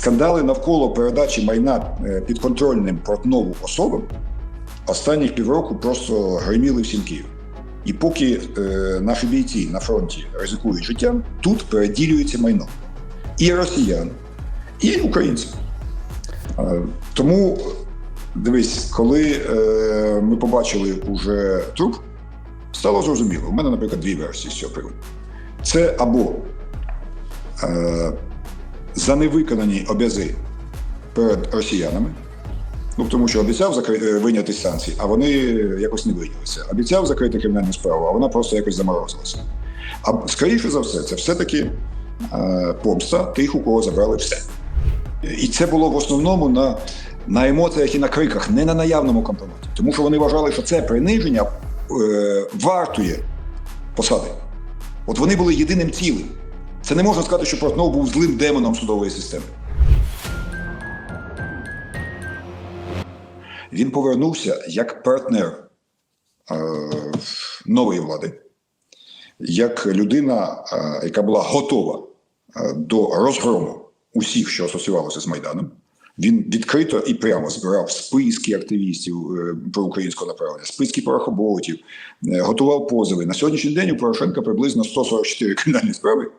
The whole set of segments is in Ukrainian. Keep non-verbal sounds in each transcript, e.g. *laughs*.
Скандали навколо передачі майна е, підконтрольним Портнову особам останніх півроку просто гриміли всім Києвом. І поки е, наші бійці на фронті ризикують життям, тут переділюється майно і росіян, і українців. Е, тому дивись, коли е, ми побачили уже труп, стало зрозуміло. У мене, наприклад, дві версії з цього приводу. Це або е, за невиконані обязи перед росіянами, ну тому що обіцяв закри... е, виняти санкції, а вони якось не вийнялися. Обіцяв закрити кримінальну справу, а вона просто якось заморозилася. А скоріше за все, це все-таки е, помста тих, у кого забрали все. І це було в основному на, на емоціях і на криках, не на наявному компроматі. Тому що вони вважали, що це приниження е, вартує посади. От вони були єдиним цілим. Це не можна сказати, що Портнов був злим демоном судової системи. Він повернувся як партнер е, нової влади, як людина, е, яка була готова е, до розгрому усіх, що асоціювалося з Майданом. Він відкрито і прямо збирав списки активістів е, проукраїнського направлення, списки порохоботів, е, готував позови. На сьогоднішній день у Порошенка приблизно 144 кримінальні справи,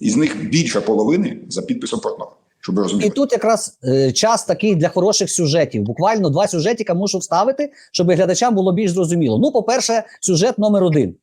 із них більше половини за підписом Портнова. Щоб розуміти. І тут якраз е, час такий для хороших сюжетів. Буквально два сюжетика мушу вставити, щоб глядачам було більш зрозуміло. Ну, по-перше, сюжет номер один.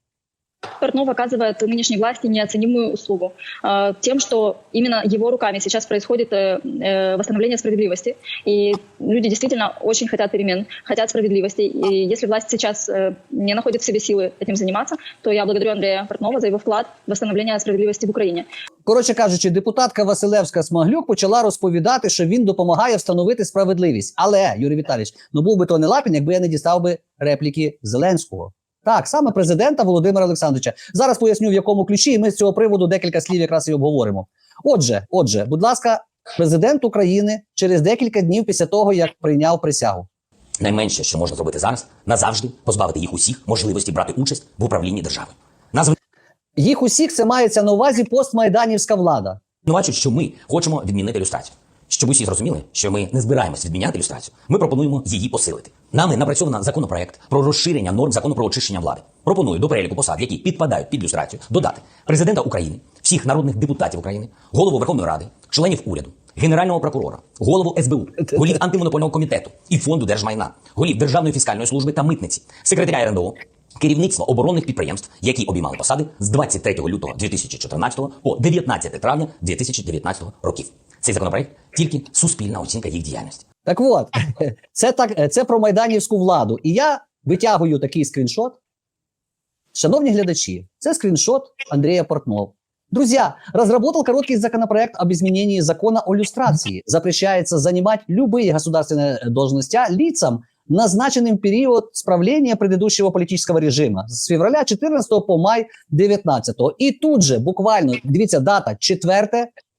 Портнов оказывает нынешней власти неоценимую услугу э, тем, что именно его руками сейчас происходит э, э, восстановление справедливости. И люди действительно очень хотят перемен, хотят справедливости. И если власть сейчас э, не находит в себе силы этим заниматься, то я благодарю Андрея Портнова за его вклад в восстановление справедливости в Украине. Коротше кажучи, депутатка Василевська Смаглюк почала розповідати, що він допомагає встановити справедливість. Але Юрій Віталійович, ну був би то не Лапін, якби я не дістав би репліки Зеленського. Так, саме президента Володимира Олександровича. Зараз поясню в якому ключі, і ми з цього приводу декілька слів якраз і обговоримо. Отже, отже, будь ласка, президент України через декілька днів після того, як прийняв присягу. Найменше, що можна зробити зараз, назавжди позбавити їх усіх можливості брати участь в управлінні державою. Нас Їх усіх це мається на увазі постмайданівська влада. звинувачують, що ми хочемо відмінити люстрацію. Щоб усі зрозуміли, що ми не збираємось відміняти люстрацію, ми пропонуємо її посилити. Нами напрацьовано законопроект про розширення норм закону про очищення влади. Пропоную до переліку посад, які підпадають під люстрацію, додати президента України, всіх народних депутатів України, голову Верховної Ради, членів уряду, генерального прокурора, голову СБУ, голів антимонопольного комітету і фонду держмайна, голів Державної фіскальної служби та митниці, секретаря РНБО, керівництво оборонних підприємств, які обіймали посади з 23 лютого 2014 по 19 травня 2019 років Цей законопроект тільки суспільна оцінка їх діяльності. Так от, *laughs* це так, це про майданівську владу. І я витягую такий скріншот. Шановні глядачи, це скріншот Андрея Портнова. Друзья, разработал короткий законопроект об изменении закона о люстрации. Запрещается занимать любые государственные должности лицам, назначенным в период справления предыдущего политического режима с февраля 14 по май 19. І тут же буквально дивіться дата 4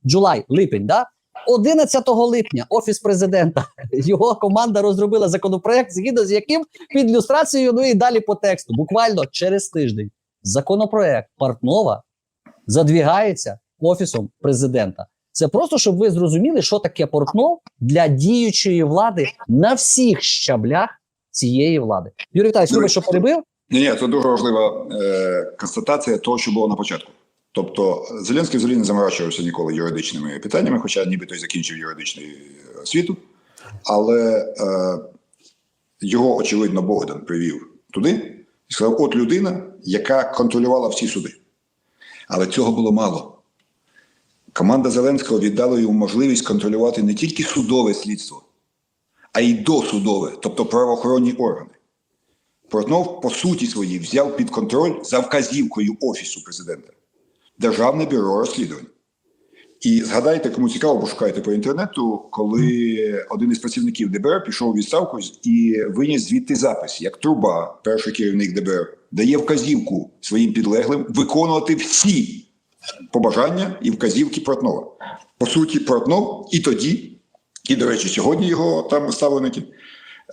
July, липень, да? 11 липня офіс президента *laughs* його команда розробила законопроект, згідно з яким під люстрацією, ну і далі по тексту, буквально через тиждень, законопроект Портнова задвігається офісом президента. Це просто щоб ви зрозуміли, що таке Портнов для діючої влади на всіх щаблях цієї влади. Юрій Віталійович, що перебив. Ні, ні, це дуже важлива е, констатація того, що було на початку. Тобто Зеленський взагалі не заморачувався ніколи юридичними питаннями, хоча нібито й закінчив юридичну е, освіту. Але е, його, очевидно, Богдан привів туди і сказав: от людина, яка контролювала всі суди. Але цього було мало. Команда Зеленського віддала йому можливість контролювати не тільки судове слідство, а й досудове, тобто правоохоронні органи. Портнов, по суті своїй, взяв під контроль за вказівкою Офісу президента Державне бюро розслідувань. І згадайте, кому цікаво, пошукайте по інтернету, коли один із працівників ДБР пішов у відставку і виніс звідти запис, як труба, перший керівник ДБР, дає вказівку своїм підлеглим виконувати всі побажання і вказівки Портнова. По суті, Портнов і тоді, і, до речі, сьогодні його там ставленики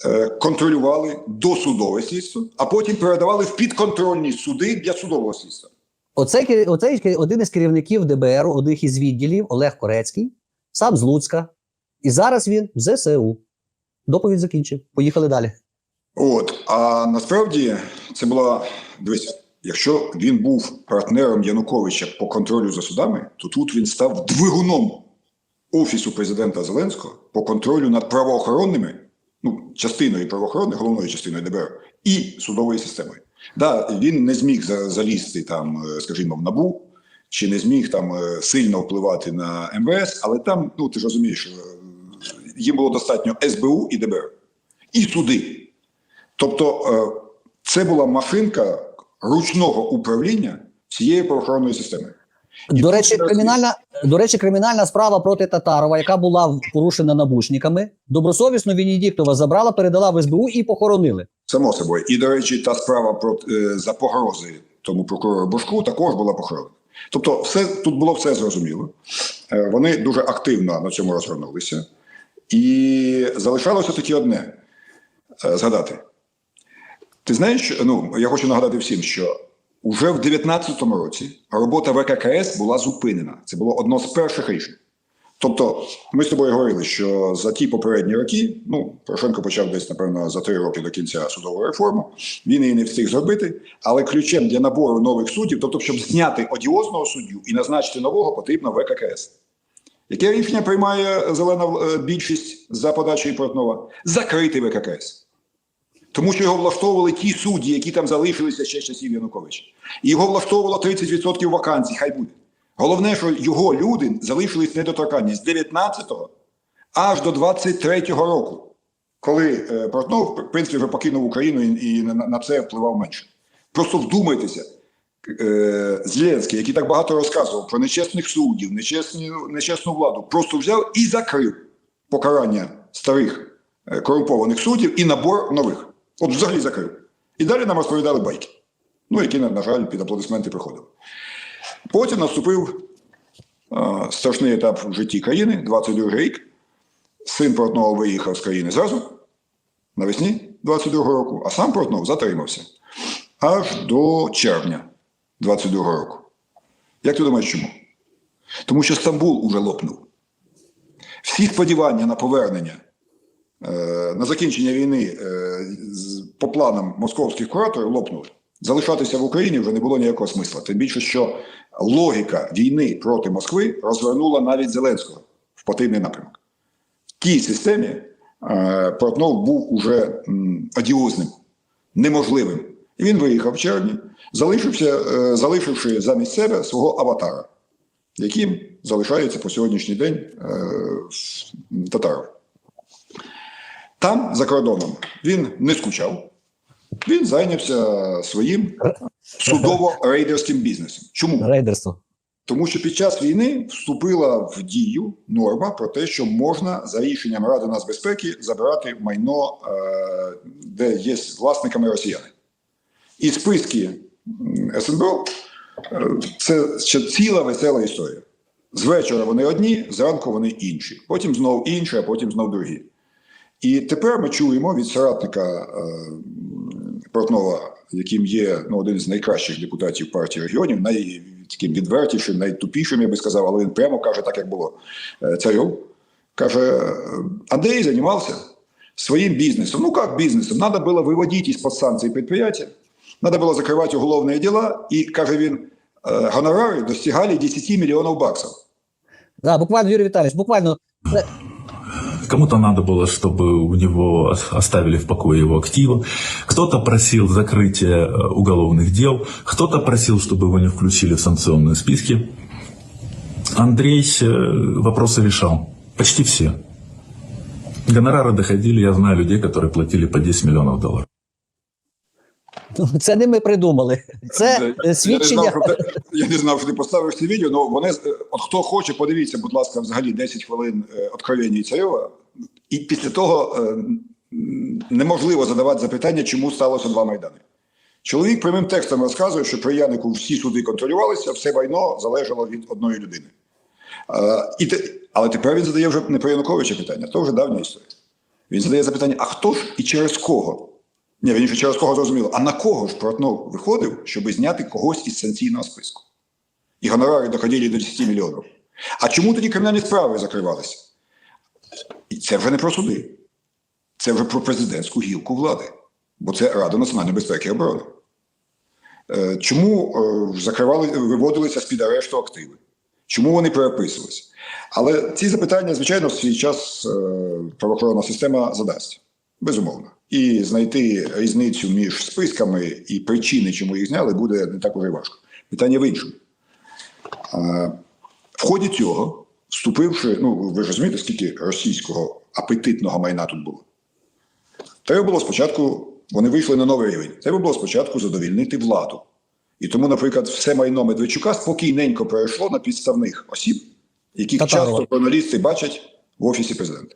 е, контролювали досудове слідство, а потім передавали в підконтрольні суди для судового слідства. Оцей кер- один із керівників ДБР, одних із відділів, Олег Корецький, сам з Луцька, І зараз він в ЗСУ. Доповідь закінчив. Поїхали далі. От а насправді це була дивись, якщо він був партнером Януковича по контролю за судами, то тут він став двигуном офісу президента Зеленського по контролю над правоохоронними, ну частиною правоохоронних, головною частиною ДБР і судовою системою. Да, він не зміг за- залізти там, е, скажімо, в набу. Чи не зміг там е, сильно впливати на МВС, але там, ну ти ж розумієш, е, їм було достатньо СБУ і ДБР, і суди. Тобто це була машинка ручного управління цією правоохоронною системою. І До речі, кримінальна, до речі, кримінальна справа проти Татарова, яка була порушена набушниками, добросовісно Венедіктова забрала, передала в СБУ і похоронили. Само собою. І, до речі, та справа про, е, за погрози тому прокурору Бошку також була похоронена. Тобто, все, тут було все зрозуміло. Е, вони дуже активно на цьому розгорнулися. І залишалося тільки одне е, згадати. Ти знаєш, ну я хочу нагадати всім, що уже в 2019 році робота ВККС була зупинена. Це було одно з перших рішень. Тобто, ми з тобою говорили, що за ті попередні роки, ну Порошенко почав десь, напевно, за три роки до кінця судову реформу. Він її не встиг зробити, але ключем для набору нових суддів, тобто, щоб зняти одіозного суддю і назначити нового, потрібно ВККС. Яке рішення приймає зелена е, більшість за подачею Портнова? Закрити ВККС. Тому що його влаштовували ті судді, які там залишилися ще часів Януковича. І його влаштовувало 30% вакансій, хай буде. Головне, що його люди залишились недоторканні з 19-го аж до 23-го року, коли е, Портнов, в принципі, вже покинув Україну і, на, це впливав менше. Просто вдумайтеся, е, Зеленський, який так багато розказував про нечесних суддів, нечесну, нечесну владу, просто взяв і закрив покарання старих е, корумпованих суддів і набор нових. От взагалі закрив. І далі нам розповідали байки, ну, які, на жаль, під аплодисменти приходили. Потім наступив е, страшний етап в житті країни, 22 рік. Син Портнова виїхав з країни зразу, навесні 22-го року, а сам Портнов затримався аж до червня 22-го року. Як ти думаєш, чому? Тому що Стамбул уже лопнув. Всі сподівання на повернення, е, на закінчення війни е, по планам московських кураторів лопнули. Залишатися в Україні вже не було ніякого смисла. Тим більше, що логіка війни проти Москви розвернула навіть Зеленського в потрібний напрямок. В тій системі е, Портнов був уже м, одіозним, неможливим. І він виїхав в червні, залишився, е, залишивши замість себе свого аватара, яким залишається по сьогоднішній день е, Татаров. Там, за кордоном, він не скучав, він зайнявся своїм судово-рейдерським бізнесом. Чому? Рейдерство. Тому що під час війни вступила в дію норма про те, що можна за рішенням Ради нацбезпеки забирати майно, е, де є власниками росіяни. І списки СНБО е, це ще ціла весела історія. З вечора вони одні, зранку вони інші. Потім знов інші, а потім знов другі. І тепер ми чуємо від соратника е, Портнова, яким є ну, один з найкращих депутатів партії регіонів, най, таким відвертішим, найтупішим, я би сказав, але він прямо каже, так як було е, царьов. Каже, Андрей займався своим бизнесом. Ну как бизнесом? Надо было выводить из-под санкций предприятия, надо было закрывать уголовные дела, и, каже він, е, гонорари достигали 10 миллионов баксов. Да, буквально, Юрій Віталійович, буквально це- Кому-то надо было, чтобы у него оставили в покое его активы. Кто-то просил закрытия э, уголовных дел. Кто-то просил, чтобы его не включили в санкционные списки. Андрей э, вопросы решал. Почти все. Гонорары доходили, я знаю людей, которые платили по 10 миллионов долларов. ну, це не ми придумали. Це е, Я не, свідчення. знав, що ти, я не знав, що ти поставиш це відео, але вони, е, от хто хоче, подивіться, будь ласка, взагалі 10 хвилин е, откровення Царьова, і після того е, неможливо задавати запитання, чому сталося два майдани. Чоловік прямим текстом розказує, що при Янику всі суди контролювалися, все майно залежало від одної людини. Е, і але тепер він задає вже не про Януковича питання, то вже давня історія. Він задає запитання: а хто ж і через кого? Ні, він ще через кого зрозуміло. А на кого ж Портнов виходив, щоб зняти когось із санкційного списку? І гонорари доходили до 10 мільйонів. А чому тоді кримінальні справи закривалися? І це вже не про суди, це вже про президентську гілку влади, бо це Рада національної безпеки і оборони. Е, Чому е, закривали, виводилися з-під арешту активи? Чому вони переписувалися? Але ці запитання, звичайно, в свій час е, правоохоронна система задасть. Безумовно. І знайти різницю між списками і причини, чому їх зняли, буде не так уже важко. Питання в іншому. В ході цього, вступивши, ну ви ж розумієте, скільки російського апетитного майна тут було. Треба було спочатку, вони вийшли на новий рівень. Треба було спочатку задовільнити владу. І тому, наприклад, все майно Медведчука спокійненько перейшло на підставних осіб, яких Татарова. часто журналісти бачать в офісі президента.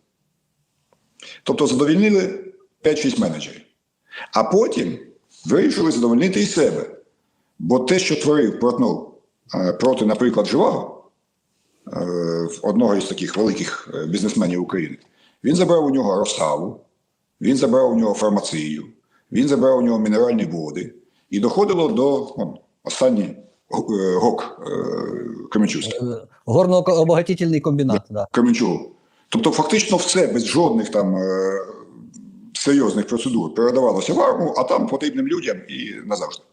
Тобто задовільнили 5-6 менеджерів. А потім вирішили задовольнити і себе. Бо те, що творив Портнов е, проти, наприклад, Живаго, одного із таких великих е, бізнесменів України, він забрав у нього Росаву, він забрав у нього фармацію, він забрав у нього мінеральні води, і доходило до останній е, ГОК е, Кременчуцький. Е, Горно-обогатительний комбінат. Да. Кременчугу. Тобто, фактично, все без жодних там е, серйозних процедур передавалося в арму, а там потрібним людям і назавжди.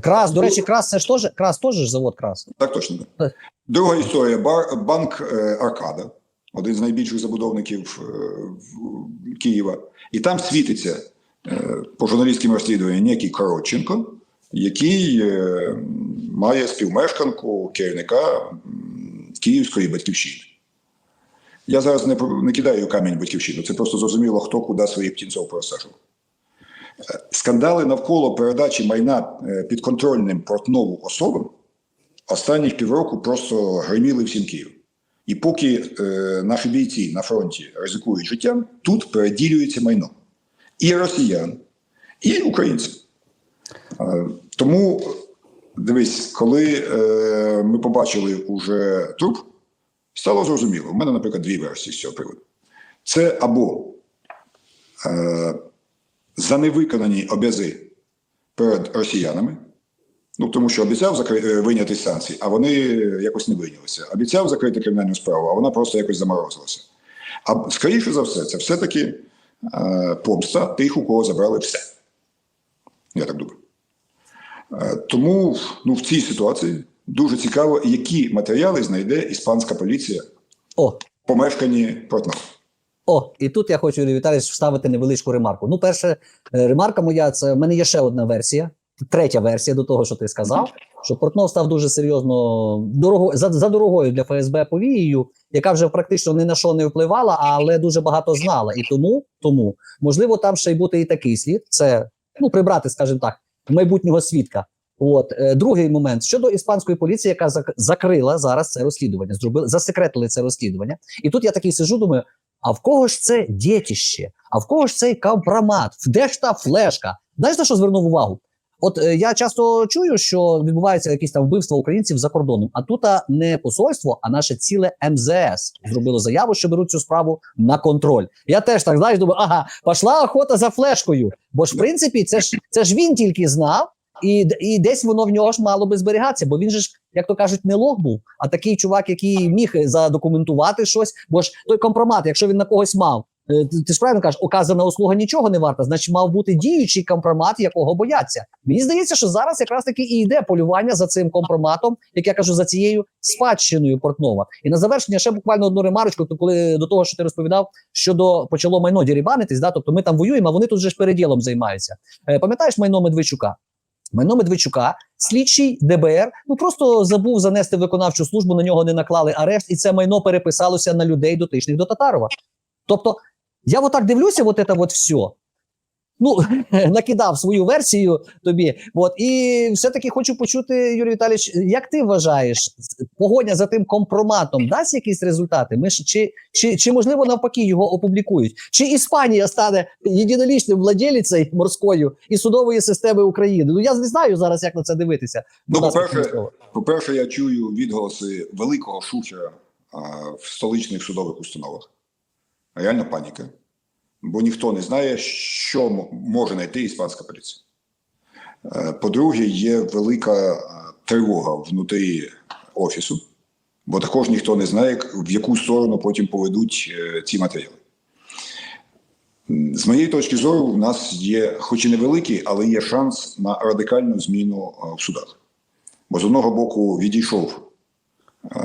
Крас, до речі, крас це ж теж крас теж ж завод крас. Так точно. Так. Друга історія. Банк е, Аркада, один з найбільших забудовників е, Києва. І там світиться е, по журналістським розслідуванням некий Коротченко, який має співмешканку керівника Київської батьківщини. Я зараз не, не кидаю камінь батьківщину. це просто зрозуміло, хто куди своїх птінців просаджував. Скандали навколо передачі майна е, підконтрольним Портнову особам останніх півроку просто гриміли всім Києвом. І поки е, наші бійці на фронті ризикують життям, тут переділюється майно і росіян, і українців. Е, тому дивись, коли е, ми побачили уже труп, стало зрозуміло. У мене, наприклад, дві версії з цього приводу. Це або е, за невиконані обязи перед росіянами, Ну, тому що обіцяв закри... е, санкції, а вони якось не вийнялися. Обіцяв закрити кримінальну справу, а вона просто якось заморозилася. А скоріше за все, це все-таки е, помста тих, у кого забрали все. Я так думаю. Е, тому ну, в цій ситуації дуже цікаво, які матеріали знайде іспанська поліція О, в помешканні Портнова. О, і тут я хочу Юрій Віталійович вставити невеличку ремарку. Ну, перше, е, ремарка моя це в мене є ще одна версія, третя версія до того, що ти сказав. Що Портнов став дуже серйозно дорого за, за дорогою для ФСБ повією, яка вже практично ні на що не впливала, але дуже багато знала. І тому, тому можливо, там ще й бути і такий слід. Це ну прибрати, скажімо так, майбутнього свідка. От е, другий момент щодо іспанської поліції, яка зак- закрила зараз це розслідування, зробили засекретили це розслідування. І тут я такий сижу, думаю: а в кого ж це дєтіще? А в кого ж цей компромат? Де ж та флешка? Знаєш, на що звернув увагу? От е, я часто чую, що відбуваються якісь там вбивства українців за кордоном. А тут не посольство, а наше ціле МЗС зробило заяву, що беруть цю справу на контроль. Я теж так знаєш, думаю, ага, пішла охота за флешкою. Бо ж в принципі, це ж це ж він тільки знав, і, і десь воно в нього ж мало би зберігатися, бо він же ж, як то кажуть, не лох був, а такий чувак, який міг задокументувати щось. Бо ж той компромат, якщо він на когось мав, е, ти, ж правильно кажеш, оказана услуга нічого не варта, значить мав бути діючий компромат, якого бояться. Мені здається, що зараз якраз таки і йде полювання за цим компроматом, як я кажу, за цією спадщиною Портнова. І на завершення ще буквально одну ремарочку, то коли до того, що ти розповідав, щодо почало майно дірібанитись, да, тобто ми там воюємо, а вони тут же ж переділом займаються. Е, пам'ятаєш майно Медведчука? Майно Медведчука, слідчий ДБР, ну просто забув занести виконавчу службу, на нього не наклали арешт, і це майно переписалося на людей дотичних до Татарова. Тобто, я отак дивлюся, от це от все. Ну, *laughs* накидав свою версію тобі. От, і все-таки хочу почути, Юрій Віталійович, як ти вважаєш, погоня за тим компроматом дасть якісь результати? Ми ж чи, чи, чи можливо навпаки його опублікують? Чи Іспанія стане єдинолічним владелицею морською і судової системи України? Ну я не знаю зараз, як на це дивитися. Ну, по-перше. По-перше, я чую відголоси великого шухера в столичних судових установах. Реальна паніка. Бо ніхто не знає, що може знайти іспанська поліція. Е, По-друге, є велика е, тривога внутрі офісу бо також ніхто не знає, в яку сторону потім поведуть е, ці матеріали. З моєї точки зору, в нас є, хоч і невеликий, але є шанс на радикальну зміну в судах. Бо з одного боку відійшов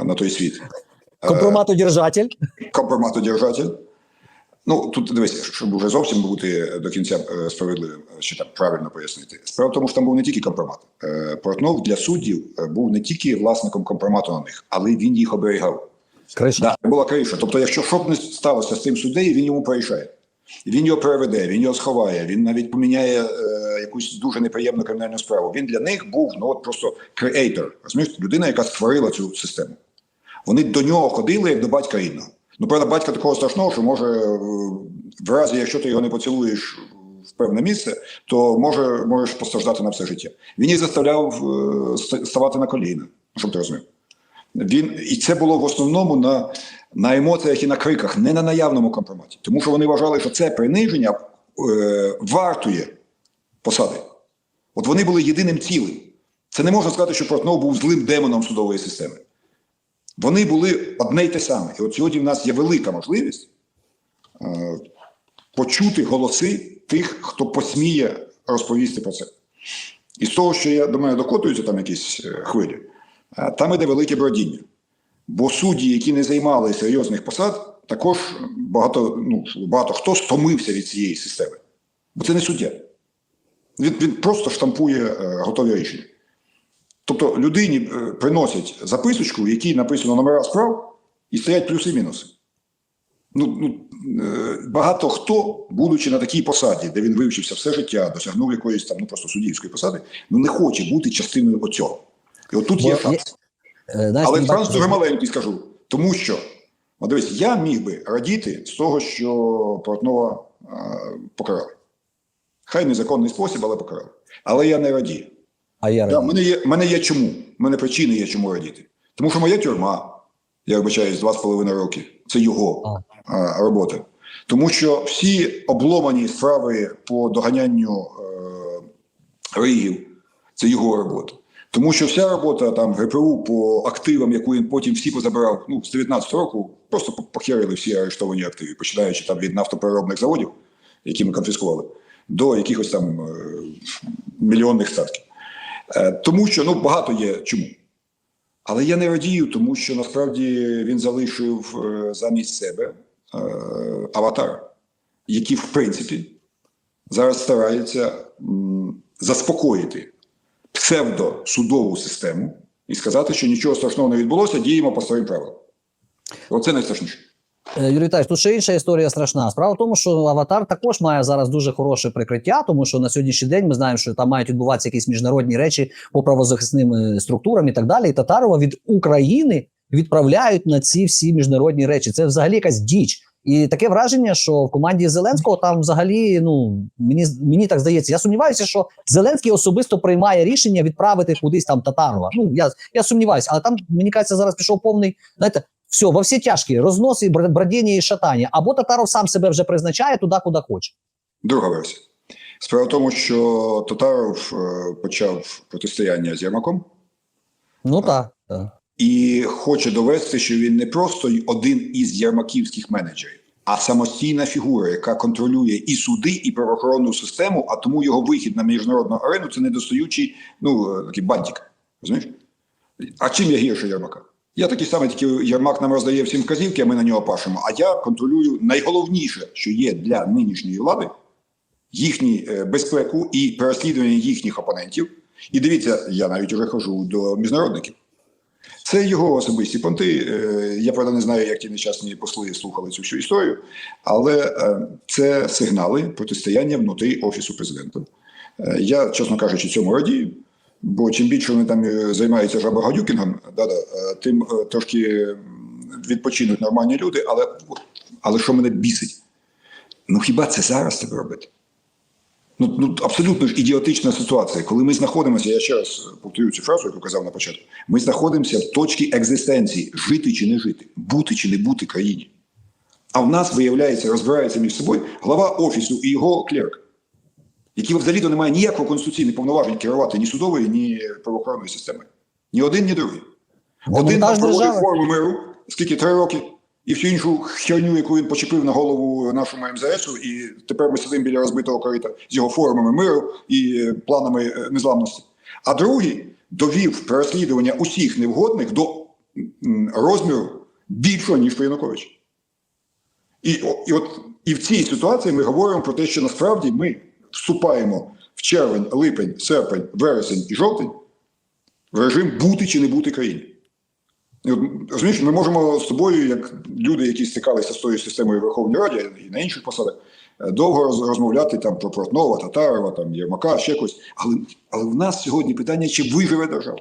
на той світ Компроматодержатель. компроматодержатель. Ну, тут дивись, щоб вже зовсім бути до кінця е, справедливим, е, чи там правильно пояснити. Справа в тому, що там був не тільки компромат. Е, Портнов для суддів був не тільки власником компромату на них, але він їх оберігав. Криша. Да, це була криша. Тобто, якщо що б не сталося з тим суддею, він йому порішає. Він його переведе, він його сховає, він навіть поміняє е, якусь дуже неприємну кримінальну справу. Він для них був ну от просто креатор, розумієш, людина, яка створила цю систему. Вони до нього ходили як до батька рідного. Ну, правда, батька такого страшного, що може е, в разі, якщо ти його не поцілуєш в певне місце, то може можеш постраждати на все життя. Він їх заставляв е, ставати на коліна, щоб ти розумів. Він і це було в основному на, на емоціях і на криках, не на наявному компроматі. Тому що вони вважали, що це приниження е, вартує посади. От вони були єдиним цілим. Це не можна сказати, що Портнов був злим демоном судової системи. Вони були одне й те саме. І от сьогодні в нас є велика можливість е, почути голоси тих, хто посміє розповісти про це. І з того, що я до мене докотуються там якісь е, хвилі, е, там іде велике бродіння. Бо судді, які не займали серйозних посад, також багато, ну, багато хто стомився від цієї системи. Бо це не суддя. Він, він просто штампує е, готові рішення. Тобто людині е, приносять записочку, в якій написано номера справ, і стоять плюси-мінуси. Ну, ну, е, багато хто, будучи на такій посаді, де він вивчився все життя, досягнув якоїсь там ну просто суддівської посади, ну не хоче бути частиною оцього. І от тут Бо є шанс. Е, Але шанс дуже маленький, скажу. Тому що, дивись, я міг би радіти з того, що Портнова покарали. Хай незаконний спосіб, але покарали. Але я не радію. А я Да, мене є, мене є чому. Мене причини є чому радіти. Тому що моя тюрма, я вибачаюсь, два з половиною роки. Це його а, робота. Тому що всі обломані справи по доганянню е, ригів, це його робота. Тому що вся робота там ГПУ по активам, яку він потім всі позабирав, ну, з 19 року, просто по- похерили всі арештовані активи, починаючи там від нафтопереробних заводів, які ми конфіскували, до якихось там е, мільйонних статків. Е, Тому що ну багато є чому. Але я не радію, тому що насправді він залишив е, замість себе е, аватара, який, в принципі, зараз старається заспокоїти псевдосудову систему і сказати, що нічого страшного не відбулося, діємо по своїм правилам. Оце найстрашніше. Е, Юрій Віталійович, тут ще інша історія страшна. Справа в тому, що аватар також має зараз дуже хороше прикриття, тому що на сьогоднішній день ми знаємо, що там мають відбуватися якісь міжнародні речі по правозахисним е, структурам і так далі. І Татарова від України відправляють на ці всі міжнародні речі. Це взагалі якась діч. І таке враження, що в команді Зеленського там взагалі, ну мені мені так здається. Я сумніваюся, що Зеленський особисто приймає рішення відправити кудись там Татарова. Ну я, я сумніваюся, але там мені кажеться, зараз пішов повний, знаєте, все, во всі тяжкі, розноси, бр- бродіння і шатання. Або Татаров сам себе вже призначає туди, куди хоче. Друга версія. Справа в тому, що Татаров е, почав протистояння з Єрмаком. Ну так. так. і хоче довести, що він не просто один із ярмаківських менеджерів, а самостійна фігура, яка контролює і суди, і правоохоронну систему. А тому його вихід на міжнародну арену це недостаючий, ну е, такий бантик. Розумієш? А чим я гірше Ярмака? Я такий самий, тільки Ярмак нам роздає всім вказівки, а ми на нього пашемо. А я контролюю найголовніше, що є для нинішньої влади їхню е, безпеку і переслідування їхніх опонентів. І дивіться, я навіть вже хожу до міжнародників. Це його особисті понти. Е, Я правда не знаю, як ті нещасні посли слухали цю всю історію, але е, це сигнали протистояння внутрі офісу президента. Я, чесно кажучи, цьому радію. Бо чим більше вони там е, займаються жабагадюкінгом, да-да, е, тим е, трошки відпочинуть нормальні люди. Але, але що мене бісить? Ну хіба це зараз треба робити? Ну, ну абсолютно ж ідіотична ситуація. Коли ми знаходимося, я ще раз повторюю цю фразу, яку казав на початку. Ми знаходимося в точці екзистенції: жити чи не жити, бути чи не бути країні. А в нас, виявляється, розбирається між собою глава офісу і його клерк, який взагалі-то не має ніякого конституційних повноважень керувати ні судовою, ні правоохоронною системою. Ні один, ні другий. Один Демонтаж проводив форму миру, скільки три роки, і всю іншу херню, яку він почепив на голову нашому МЗСу, і тепер ми сидимо біля розбитого корита з його формами миру і е, планами е, незламності. А другий довів переслідування усіх невгодних до розміру більшого, ніж при. І, і от і в цій ситуації ми говоримо про те, що насправді ми вступаємо в червень, липень, серпень, вересень і жовтень в режим бути чи не бути країні. І от, розумієш, ми можемо з тобою, як люди, які стикалися з тою системою Верховної Ради і на інших посадах, е, довго роз- розмовляти там про Портнова, Татарова, там Єрмака, ще когось. Але, але в нас сьогодні питання, чи виживе держава.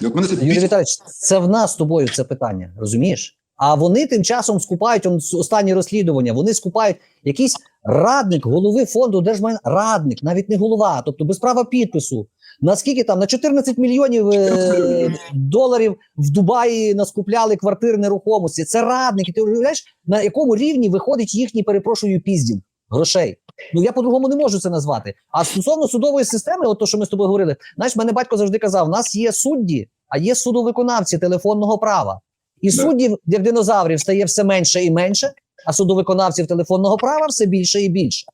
І от мене це Юрій. Віталійович, це в нас з тобою це питання, розумієш? А вони тим часом скупають он, останні розслідування. Вони скупають якийсь радник голови фонду держмайна, радник, навіть не голова, тобто без права підпису. Наскільки там на 14 мільйонів е, доларів в Дубаї наскупляли квартир нерухомості. Це радники. Ти уявляєш, на якому рівні виходить їхній, перепрошую, піздінг грошей? Ну я по-другому не можу це назвати. А стосовно судової системи, от то, що ми з тобою говорили, знаєш, мене батько завжди казав: у нас є судді, а є судовиконавці телефонного права. І Да. суддів, як динозаврів, стає все менше і менше, а судовиконавців телефонного права все більше і більше.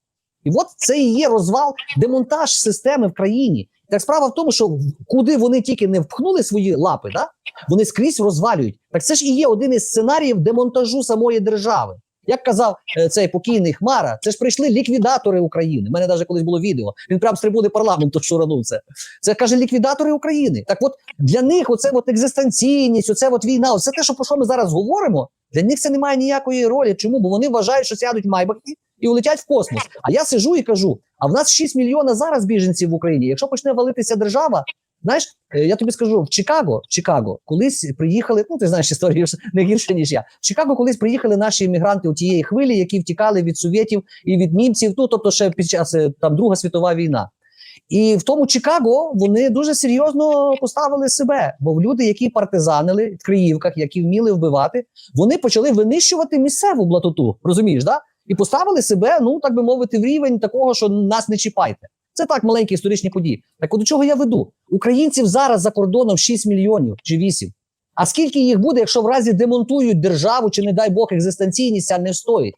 І от це і є розвал, демонтаж системи в країні. Так справа в тому, що куди вони тільки не впхнули свої лапи, да? вони скрізь розвалюють. Так це ж і є один із сценаріїв демонтажу самої держави. Як казав е, цей покійний Хмара, це ж прийшли ліквідатори України. У мене навіть колись було відео. Він прямо з трибуни парламенту шуранув це. Це каже ліквідатори України. Так от для них оце от екзистенційність, оце от війна, оце те, що про що ми зараз говоримо. Для них це не має ніякої ролі. Чому? Бо вони вважають, що сядуть в майбахті і улетять в космос. А я сижу і кажу: а в нас 6 мільйонів зараз біженців в Україні. Якщо почне валитися держава, знаєш, е, я тобі скажу, в Чикаго, в Чикаго, колись приїхали. Ну ти знаєш історію не гірше ніж я. В Чикаго колись приїхали наші іммігранти у тієї хвилі, які втікали від совєтів і від німців. Ну тобто, ще під час е, там Друга світова війна. І в тому Чикаго вони дуже серйозно поставили себе. Бо люди, які партизанили в Криївках, які вміли вбивати, вони почали винищувати місцеву блатоту. Розумієш, да? І поставили себе, ну так би мовити, в рівень такого, що нас не чіпайте. Це так маленькі історичні події. Так от до чого я веду? Українців зараз за кордоном 6 мільйонів чи 8. А скільки їх буде, якщо в разі демонтують державу, чи не дай Бог екзистенційність а не встоїть?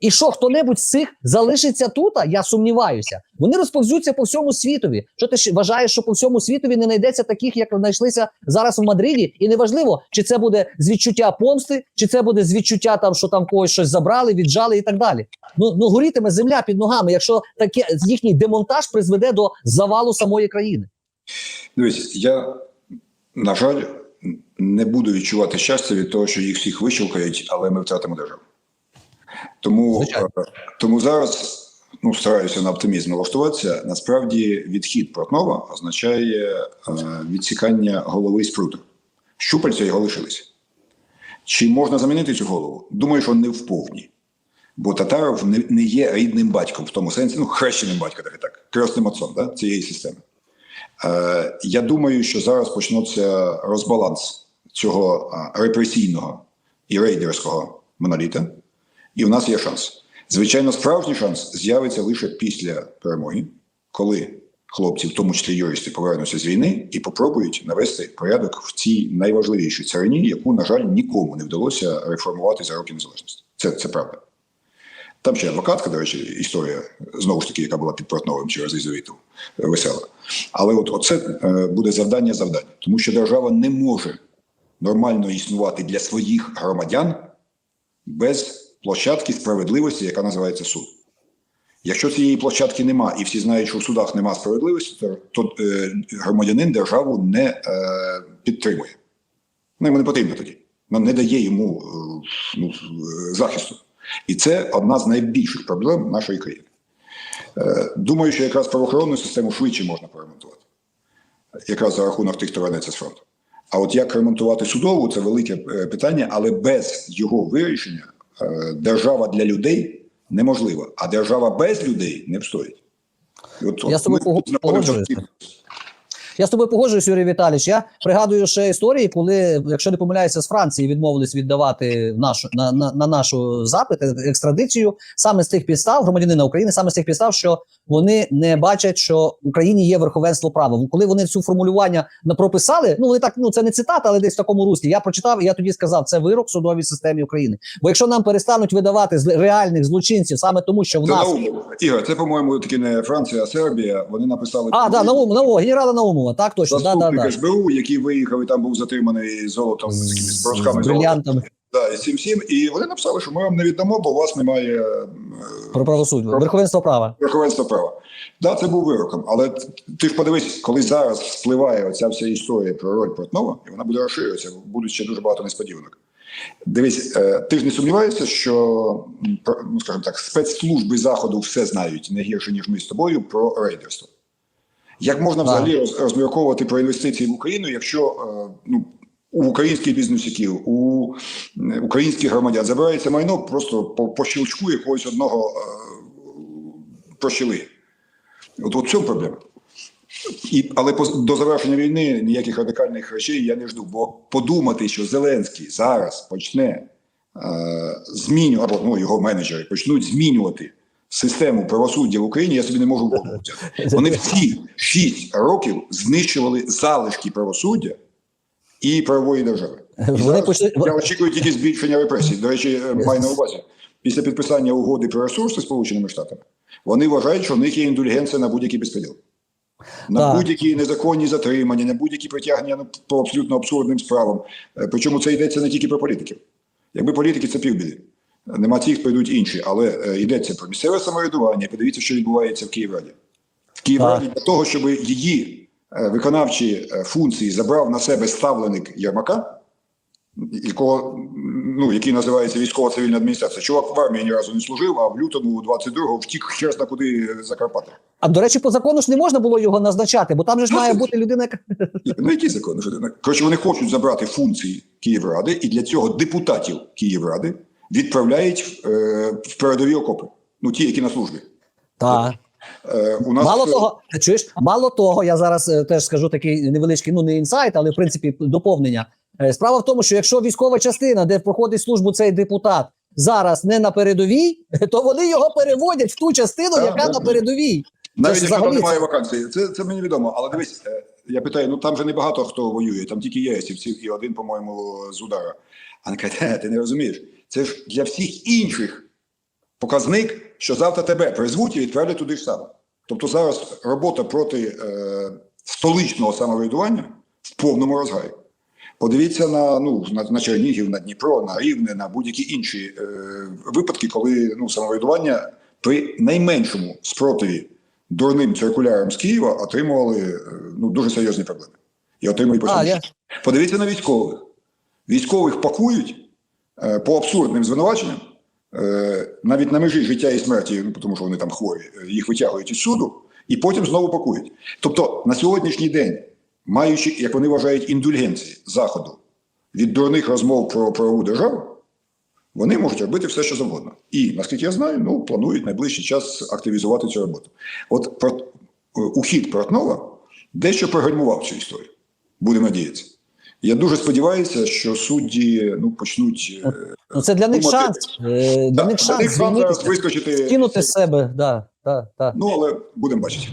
І що хто-небудь з цих залишиться тут, я сумніваюся. Вони розповзються по всьому світові. Що ти вважаєш, що по всьому світові не знайдеться таких, як знайшлися зараз в Мадриді? І неважливо, чи це буде з відчуття помсти, чи це буде з відчуття там, що там когось щось забрали, віджали і так далі. Ну ну горітиме земля під ногами, якщо таке їхній демонтаж призведе до завалу самої країни. Дивись, я, на жаль, не буду відчувати щастя від того, що їх всіх вищелкають, але ми втратимо державу. Тому, Звичайно. е, тому зараз ну, стараюся на оптимізм налаштуватися. Насправді, відхід Портнова означає е, відсікання голови з пруту. Щупальця його лишилися. Чи можна замінити цю голову? Думаю, що не вповні. Бо Татаров не, не є рідним батьком в тому сенсі, ну, хрещеним батьком, так і так, крестним отцом да, цієї системи. Е, я думаю, що зараз почнеться розбаланс цього е, репресійного і рейдерського моноліта, і у нас є шанс. Звичайно, справжній шанс з'явиться лише після перемоги, коли хлопці, в тому числі юристи, повернуться з війни і попробують навести порядок в цій найважливішій царині, яку, на жаль, нікому не вдалося реформувати за роки незалежності. Це, це правда. Там ще адвокатка, до речі, історія знову ж таки, яка була під Портновим через Ізовіту, весела. Але от оце е, буде завдання завдання, тому що держава не може нормально існувати для своїх громадян без площадки справедливості, яка називається суд. Якщо цієї площадки нема, і всі знають, що в судах нема справедливості, то, е, громадянин державу не е, підтримує. Ну, йому не потрібно тоді. Вона не дає йому е, ну, захисту. І це одна з найбільших проблем нашої країни. Е, Думаю, що якраз правоохоронну систему швидше можна поремонтувати, якраз за рахунок тих, хто вернеться з фронту. А от як ремонтувати судову, це велике е, питання, але без його вирішення держава для людей неможлива, а держава без людей не встоїть. І От, Я от з тобою ми тут знаходимося Я з тобою погоджуюсь, Юрій Віталійович. Я пригадую ще історії, коли, якщо не помиляюся, з Франції відмовились віддавати нашу на, на, на нашу запит екстрадицію саме з тих підстав, громадянина України, саме з тих підстав, що вони не бачать, що в Україні є верховенство права. Коли вони цю формулювання прописали, ну вони так, ну це не цитата, але десь в такому руслі. Я прочитав, і я тоді сказав, це вирок судовій системі України. Бо якщо нам перестануть видавати реальних злочинців саме тому, що в нас Ігор, це, по-моєму, таки не Франція, а Сербія. Вони написали а да Наум, Наум, генерала Наумова, так точно, да, да, да. СБУ, який виїхав і там був затриманий золотом з, з з порошками Да, і цим всім. І вони написали, що ми вам не віддамо, бо у вас немає е, про правосуддя, Про- верховенство права. верховенства права. Да, це був вироком. Але ти ж подивись, коли зараз спливає оця вся історія про роль Портнова, і вона буде розширюватися, буде ще дуже багато несподіванок. Дивись, е, ти ж не сумніваєшся, що ну, скажімо так, спецслужби заходу все знають не гірше, ніж ми з тобою про рейдерство. Як можна взагалі розмірковувати про інвестиції в Україну, якщо е, ну, у українських бізнесиків, у українських громадян забирається майно просто по, по щелчку якогось одного е, прощили? От у цьому проблема. І, але по, до завершення війни ніяких радикальних речей я не жду. Бо подумати, що Зеленський зараз почне е, змінювати, або ну, його менеджери почнуть змінювати систему правосуддя в Україні, я собі не можу взяти. Вони всі шість років знищували залишки правосуддя і правової держави. І зараз Я очікую тільки збільшення репресій. До речі, е, маю на увазі. Після підписання угоди про ресурси Сполученими Штатами вони вважають, що в них є індульгенція на будь-який безпреділ. На будь-які незаконні затримання, на будь-які притягнення ну, по абсолютно абсурдним справам. Е, Причому це йдеться не тільки про політиків. Якби політики це півбіди. Нема цих, прийдуть інші. Але е, йдеться про місцеве самоврядування. Подивіться, що відбувається в Київраді. В Київраді для того, щоб її е, виконавчі е, функції забрав на себе ставленик Єрмака, якого, ну, який називається військова цивільна адміністрація. Чувак в армії ні разу не служив, а в лютому 22-го втік на куди за Карпати. А до речі, по закону ж не можна було його назначати, бо там же ж має бути людина, яка Ну, які закони? Коротше, вони хочуть забрати функції Київради, і для цього депутатів Київради відправляють е, в передові окопи. Ну, ті, які на службі. так. Е, у нас Мало того, чуєш, мало того, я зараз е, теж скажу такий невеличкий, ну не інсайт, але в принципі доповнення. Е, Справа в тому, що якщо військова частина, де проходить службу цей депутат, зараз не на передовій, *laughs* то вони його переводять в ту частину, яка на передовій. Навіть якщо там взагалі немає це- вакансії, це, це мені відомо. Але дивись, е, я питаю: ну там же не багато хто воює, там тільки єсівці і один, по-моєму, з удара. А вони кажуть, «Е, ти не розумієш. Це ж для всіх інших показник, що завтра тебе призвуть і відправлять туди ж саме. Тобто зараз робота проти е, столичного самоврядування в повному розгарі. Подивіться на ну на, на Чернігів, на Дніпро, на Рівне, на будь-які інші е, випадки, коли ну самоврядування при найменшому спротиві дурним циркулярам з Києва отримували е, ну дуже серйозні проблеми. І отримують я- Подивіться на військових. Військових пакують по абсурдним звинуваченням, е, навіть на межі життя і смерті, ну тому що вони там хворі, е, їх витягують із суду і потім знову пакують. Тобто на сьогоднішній день, маючи, як вони вважають, індульгенції заходу від дурних розмов про правову державу, вони можуть робити все, що завгодно. І наскільки я знаю, ну планують найближчий час активізувати цю роботу. От про, е, ухід Портнова дещо пригальмував цю історію. Будемо надіятися. Я дуже сподіваюся, що судді ну почнуть е, Ну це для них Думати. шанс. е, Для да, них для шанс них шанс зараз звільнитися, вискочити. кинути з себе. Да, да, да. Ну але будемо бачити.